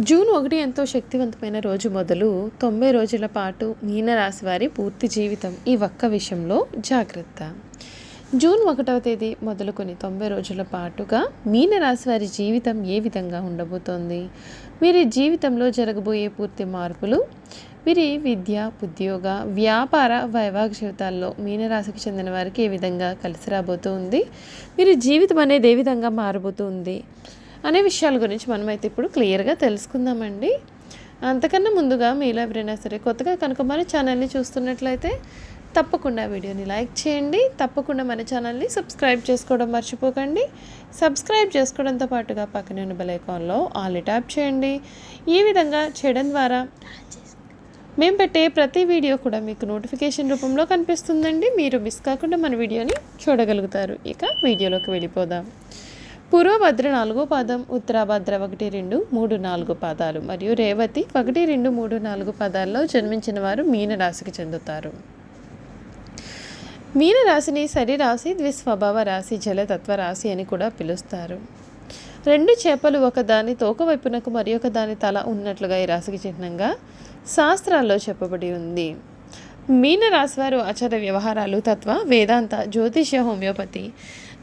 June ఒకటి ఎంతో శక్తివంతమైన రోజు మొదలు తొంభై రోజుల పాటు మీనరాశి వారి పూర్తి జీవితం ఈ ఒక్క విషయంలో జాగ్రత్త. జూన్ ఒకటవ తేదీ మొదలుకొని తొంభై రోజుల పాటుగా మీనరాశి వారి జీవితం ఏ విధంగా ఉండబోతోంది? వీరి జీవితంలో జరగబోయే పూర్తి మార్పులు? వీరి విద్య ఉద్యోగ వ్యాపార వైవాహిక జీవితాల్లో మీనరాశికి చెందిన వారికి ఏ విధంగా కలిసి రాబోతుంది? వీరి జీవితం అనేది ఏ విధంగా మారబోతుంది? అనే విషయాల గురించి మనమైతే ఇప్పుడు క్లియర్గా తెలుసుకుందామండి. అంతకన్నా ముందుగా మీలో ఎవరైనా సరే కొత్తగా కనుక మన ఛానల్ని చూస్తున్నట్లయితే తప్పకుండా వీడియోని లైక్ చేయండి. తప్పకుండా మన ఛానల్ని సబ్స్క్రైబ్ చేసుకోవడం మర్చిపోకండి. సబ్స్క్రైబ్ చేసుకోవడంతో పాటుగా పక్కనే ఉన్న బెల్ ఆల్ ట్యాప్ చేయండి. ఈ విధంగా చేయడం ద్వారా మేము పెట్టే ప్రతి వీడియో కూడా మీకు నోటిఫికేషన్ రూపంలో కనిపిస్తుందండి. మీరు మిస్ కాకుండా మన వీడియోని చూడగలుగుతారు. ఇక వీడియోలోకి వెళ్ళిపోదాం. పూర్వభద్ర నాలుగో పాదం ఉత్తరాభద్ర ఒకటి రెండు మూడు నాలుగు పాదాలు మరియు రేవతి ఒకటి రెండు మూడు నాలుగు పాదాల్లో జన్మించిన వారు మీనరాశికి చెందుతారు. మీనరాశిని సరిరాశి రాశి ద్విస్వభావ రాశి జలతత్వ రాశి అని కూడా పిలుస్తారు. రెండు చేపలు ఒకదాని తోక వైపునకు మరి ఒక దాని తల ఉన్నట్లుగా ఈ రాశికి చిహ్నంగా శాస్త్రాల్లో చెప్పబడి ఉంది. మీనరాశి వారు ఆచార వ్యవహారాలు తత్వ వేదాంత జ్యోతిష్య హోమియోపతి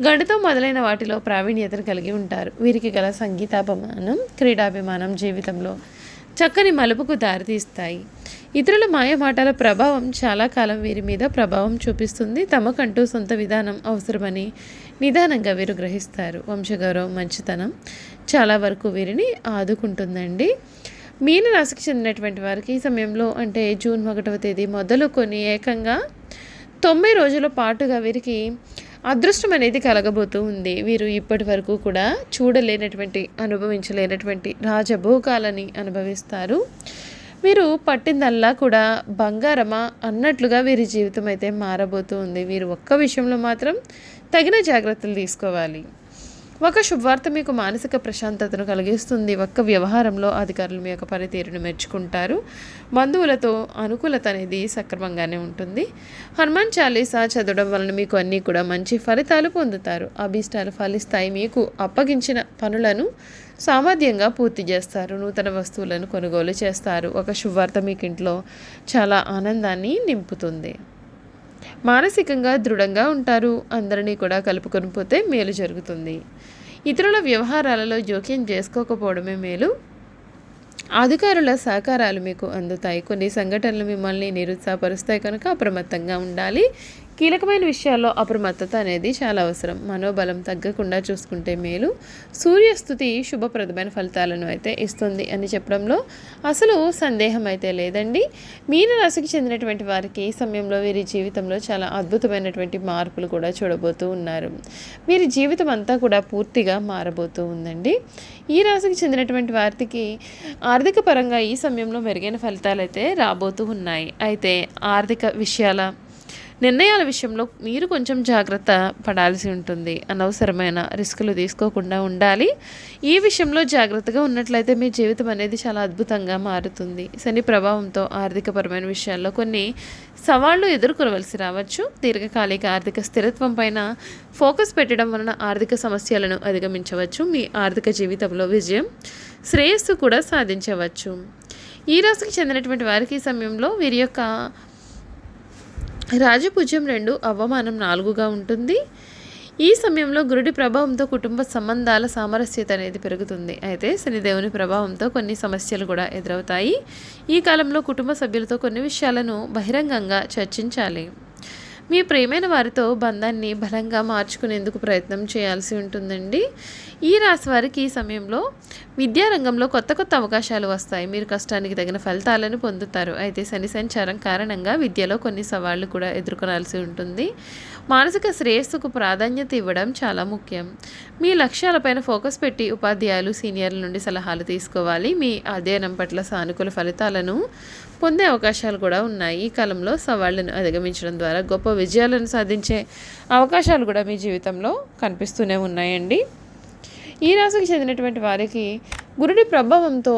గణితం మొదలైన వాటిలో ప్రావీణ్యతను కలిగి ఉంటారు. వీరికి గల సంగీతాభిమానం క్రీడాభిమానం జీవితంలో చక్కని మలుపుకు దారితీస్తాయి. ఇతరుల మాయమాటల ప్రభావం చాలా కాలం వీరి మీద ప్రభావం చూపిస్తుంది. తమకంటూ సొంత విధానం అవసరమని నిదానంగా వీరు గ్రహిస్తారు. వంశగౌరవం మంచితనం చాలా వరకు వీరిని ఆదుకుంటుందండి. మీన రాశికి చెందినటువంటి వారికి ఈ సమయంలో అంటే జూన్ ఒకటవ తేదీ మొదలుకొని ఏకంగా తొంభై రోజుల పాటుగా వీరికి అదృష్టం అనేది కలగబోతూ ఉంది. వీరు ఇప్పటి వరకు కూడా చూడలేనటువంటి అనుభవించలేనటువంటి రాజభోగాలని అనుభవిస్తారు. వీరు పట్టిందల్లా కూడా బంగారమా అన్నట్లుగా వీరి జీవితం అయితే మారబోతూ ఉంది. వీరు ఒక్క విషయంలో మాత్రం తగిన జాగ్రత్తలు తీసుకోవాలి. ఒక శుభవార్త మీకు మానసిక ప్రశాంతతను కలిగిస్తుంది. ఒక్క వ్యవహారంలో అధికారులు మీ యొక్క పనితీరును మెచ్చుకుంటారు. బంధువులతో అనుకూలత అనేది సక్రమంగానే ఉంటుంది. హనుమాన్ చాలీసా చదవడం వలన మీకు అన్నీ కూడా మంచి ఫలితాలు పొందుతారు. అభీష్టాలు ఫలిస్తాయి. మీకు అప్పగించిన పనులను సామర్థ్యంగా పూర్తి చేస్తారు. నూతన వస్తువులను కొనుగోలు చేస్తారు. ఒక శుభవార్త మీకు ఇంట్లో చాలా ఆనందాన్ని నింపుతుంది. మానసికంగా దృఢంగా ఉంటారు. అందరినీ కూడా కలుపుకొని పోతే మేలు జరుగుతుంది. ఇతరుల వ్యవహారాలలో జోక్యం చేసుకోకపోవడమే మేలు. అధికారుల సహకారాలు మీకు అందుతాయి. కొన్ని సంఘటనలు మిమ్మల్ని నిరుత్సాహపరుస్తాయి కనుక అప్రమత్తంగా ఉండాలి. కీలకమైన విషయాల్లో అప్రమత్తత అనేది చాలా అవసరం. మనోబలం తగ్గకుండా చూసుకుంటే మేలు. సూర్యస్థుతి శుభప్రదమైన ఫలితాలను అయితే ఇస్తుంది అని చెప్పడంలో అసలు సందేహం అయితే లేదండి. మీనరాశికి చెందినటువంటి వారికి ఈ సమయంలో వీరి జీవితంలో చాలా అద్భుతమైనటువంటి మార్పులు కూడా చూడబోతూ ఉన్నారు. వీరి జీవితం అంతా కూడా పూర్తిగా మారబోతూ ఉందండి. ఈ రాశికి చెందినటువంటి వారికి ఆర్థిక పరంగా ఈ సమయంలో మెరుగైన ఫలితాలు అయితే రాబోతూ ఉన్నాయి. అయితే ఆర్థిక విషయాల నిర్ణయాల విషయంలో మీరు కొంచెం జాగ్రత్త పడాల్సి ఉంటుంది. అనవసరమైన రిస్కులు తీసుకోకుండా ఉండాలి. ఈ విషయంలో జాగ్రత్తగా ఉన్నట్లయితే మీ జీవితం అనేది చాలా అద్భుతంగా మారుతుంది. శని ప్రభావంతో ఆర్థికపరమైన విషయాల్లో కొన్ని సవాళ్ళు ఎదుర్కొనవలసి రావచ్చు. దీర్ఘకాలిక ఆర్థిక స్థిరత్వం పైన ఫోకస్ పెట్టడం వలన ఆర్థిక సమస్యలను అధిగమించవచ్చు. మీ ఆర్థిక జీవితంలో విజయం శ్రేయస్సు కూడా సాధించవచ్చు. ఈ రాశికి చెందినటువంటి వారికి ఈ సమయంలో వీరి యొక్క రాజపూజ్యం రెండు అవమానం నాలుగుగా ఉంటుంది. ఈ సమయంలో గురుడి ప్రభావంతో కుటుంబ సంబంధాల సామరస్యత అనేది పెరుగుతుంది. అయితే శనిదేవుని ప్రభావంతో కొన్ని సమస్యలు కూడా ఎదురవుతాయి. ఈ కాలంలో కుటుంబ సభ్యులతో కొన్ని విషయాలను బహిరంగంగా చర్చించాలి. మీ ప్రేమైన వారితో బంధాన్ని బలంగా మార్చుకునేందుకు ప్రయత్నం చేయాల్సి ఉంటుందండి. ఈ రాశి వారికి ఈ సమయంలో విద్యారంగంలో కొత్త కొత్త అవకాశాలు వస్తాయి. మీరు కష్టానికి తగిన ఫలితాలను పొందుతారు. అయితే శని సంచారం కారణంగా విద్యలో కొన్ని సవాళ్ళు కూడా ఎదుర్కొనాల్సి ఉంటుంది. మానసిక శ్రేయస్సుకు ప్రాధాన్యత ఇవ్వడం చాలా ముఖ్యం. మీ లక్ష్యాలపైన ఫోకస్ పెట్టి ఉపాధ్యాయులు సీనియర్ల నుండి సలహాలు తీసుకోవాలి. మీ అధ్యయనం పట్ల సానుకూల ఫలితాలను పొందే అవకాశాలు కూడా ఉన్నాయి. ఈ కాలంలో సవాళ్ళను అధిగమించడం ద్వారా గొప్ప విజయాలను సాధించే అవకాశాలు కూడా మీ జీవితంలో కనిపిస్తూనే ఉన్నాయండి. ఈ రాశికి చెందినటువంటి వారికి గురుడి ప్రభావంతో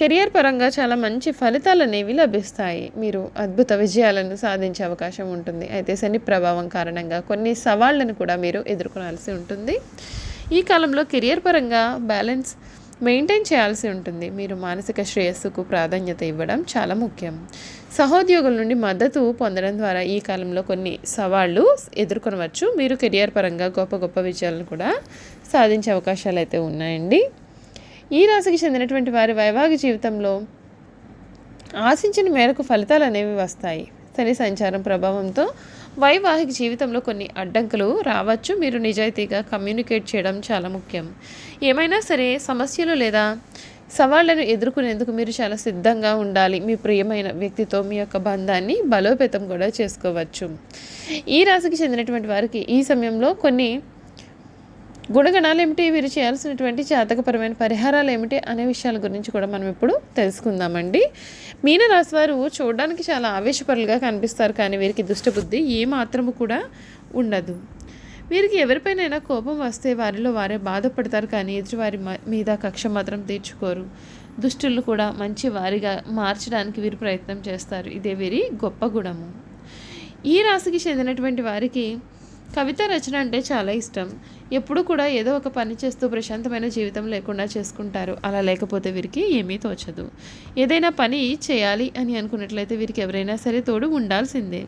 కెరియర్ పరంగా చాలా మంచి ఫలితాలు అనేవి లభిస్తాయి. మీరు అద్భుత విజయాలను సాధించే అవకాశం ఉంటుంది. అయితే శని ప్రభావం కారణంగా కొన్ని సవాళ్ళను కూడా మీరు ఎదుర్కొనాల్సి ఉంటుంది. ఈ కాలంలో కెరియర్ పరంగా బ్యాలెన్స్ మెయింటైన్ చేయాల్సి ఉంటుంది. మీరు మానసిక శ్రేయస్సుకు ప్రాధాన్యత ఇవ్వడం చాలా ముఖ్యం. సహోద్యోగుల నుండి మద్దతు పొందడం ద్వారా ఈ కాలంలో కొన్ని సవాళ్ళు ఎదుర్కొనవచ్చు. మీరు కెరియర్ పరంగా గొప్ప గొప్ప విజయాలను కూడా సాధించే అవకాశాలు అయితే ఉన్నాయండి. ఈ రాశికి చెందినటువంటి వారి వైవాహిక జీవితంలో ఆశించిన మేరకు ఫలితాలు అనేవి వస్తాయి. శని సంచారం ప్రభావంతో వైవాహిక జీవితంలో కొన్ని అడ్డంకులు రావచ్చు. మీరు నిజాయితీగా కమ్యూనికేట్ చేయడం చాలా ముఖ్యం. ఏమైనా సరే సమస్యలు లేదా సవాళ్ళను ఎదుర్కొనేందుకు మీరు చాలా సిద్ధంగా ఉండాలి. మీ ప్రియమైన వ్యక్తితో మీ యొక్క బంధాన్ని బలోపేతం కూడా చేసుకోవచ్చు. ఈ రాశికి చెందినటువంటి వారికి ఈ సమయంలో కొన్ని గుణగణాలు ఏమిటి? వీరు చేయాల్సినటువంటి జాతకపరమైన పరిహారాలు ఏమిటి? అనే విషయాల గురించి కూడా మనం ఇప్పుడు తెలుసుకుందామండి. మీన రాశి వారు చూడడానికి చాలా ఆవేశపరులుగా కనిపిస్తారు కానీ వీరికి దుష్టబుద్ధి ఏ మాత్రము కూడా ఉండదు. వీరికి ఎవరిపైనైనా కోపం వస్తే వారిలో వారే బాధపడతారు కానీ ఎదుటివారి మీద కక్ష మాత్రం తీర్చుకోరు. దుష్టులు కూడా మంచి వారిగా మార్చడానికి వీరు ప్రయత్నం చేస్తారు. ఇదే వీరి గొప్ప గుణము. ఈ రాశికి చెందినటువంటి వారికి కవిత రచన అంటే చాలా ఇష్టం. ఎప్పుడు కూడా ఏదో ఒక పని చేస్తూ ప్రశాంతమైన జీవితం లేకుండా చేసుకుంటారు. అలా లేకపోతే వీరికి ఏమీ తోచదు. ఏదైనా పని చేయాలి అని అనుకున్నట్లయితే వీరికి ఎవరైనా సరే తోడు ఉండాల్సిందే.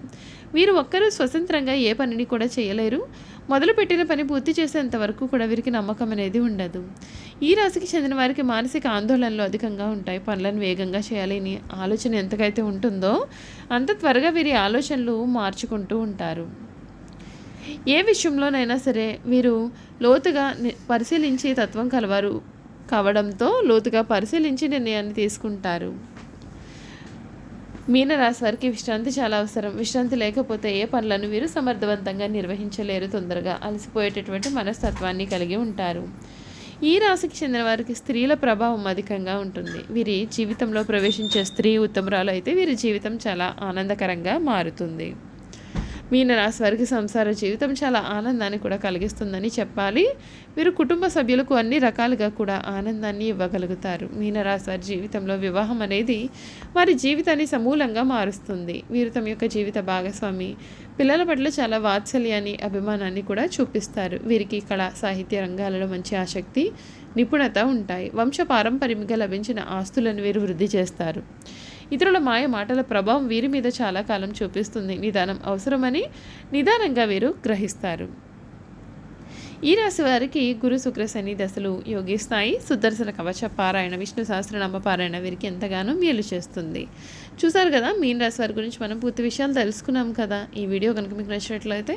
వీరు ఒక్కరూ స్వతంత్రంగా ఏ పనిని కూడా చేయలేరు. మొదలుపెట్టిన పని పూర్తి చేసేంత వరకు కూడా వీరికి నమ్మకం అనేది ఉండదు. ఈ రాశికి చెందిన వారికి మానసిక ఆందోళనలు అధికంగా ఉంటాయి. పనులను వేగంగా చేయాలని ఆలోచన ఎంతకైతే ఉంటుందో అంత త్వరగా వీరి ఆలోచనలు మార్చుకుంటూ ఉంటారు. ఏ విషయంలోనైనా సరే వీరు లోతుగా పరిశీలించి తత్వం కలవారు కావడంతో లోతుగా పరిశీలించి నిర్ణయాన్ని తీసుకుంటారు. మీనరాశి వారికి విశ్రాంతి చాలా అవసరం. విశ్రాంతి లేకపోతే ఏ పనులను వీరు సమర్థవంతంగా నిర్వహించలేరు. తొందరగా అలసిపోయేటటువంటి మనస్తత్వాన్ని కలిగి ఉంటారు. ఈ రాశికి చెందిన వారికి స్త్రీల ప్రభావం అధికంగా ఉంటుంది. వీరి జీవితంలో ప్రవేశించే స్త్రీ ఉత్తమరాలు అయితే వీరి జీవితం చాలా ఆనందకరంగా మారుతుంది. మీనరాశి వారికి సంసార జీవితం చాలా ఆనందాన్ని కూడా కలిగిస్తుందని చెప్పాలి. వీరు కుటుంబ సభ్యులకు అన్ని రకాలుగా కూడా ఆనందాన్ని ఇవ్వగలుగుతారు. మీనరాశి వారి జీవితంలో వివాహం అనేది వారి జీవితాన్ని సమూలంగా మారుస్తుంది. వీరు తమ యొక్క జీవిత భాగస్వామి పిల్లల పట్ల చాలా వాత్సల్యాన్ని అభిమానాన్ని కూడా చూపిస్తారు. వీరికి కళ సాహిత్య రంగాలలో మంచి ఆసక్తి నిపుణత ఉంటాయి. వంశ పారంపర్యంగా లభించిన ఆస్తులను వీరు వృద్ధి చేస్తారు. ఇతరుల మాయ మాటల ప్రభావం వీరి మీద చాలా కాలం చూపిస్తుంది. నిదానం అవసరమని నిదానంగా వీరు గ్రహిస్తారు. ఈ రాశి వారికి గురు శుక్ర శని దశలు యోగిస్తాయి. సుదర్శన కవచ పారాయణ విష్ణు సహస్రనామ పారాయణ వీరికి ఎంతగానో మేలు చేస్తుంది. చూసారు కదా మీన రాశి వారి గురించి మనం పూర్తి విషయాలు తెలుసుకున్నాం కదా. ఈ వీడియో కనుక మీకు నచ్చినట్లయితే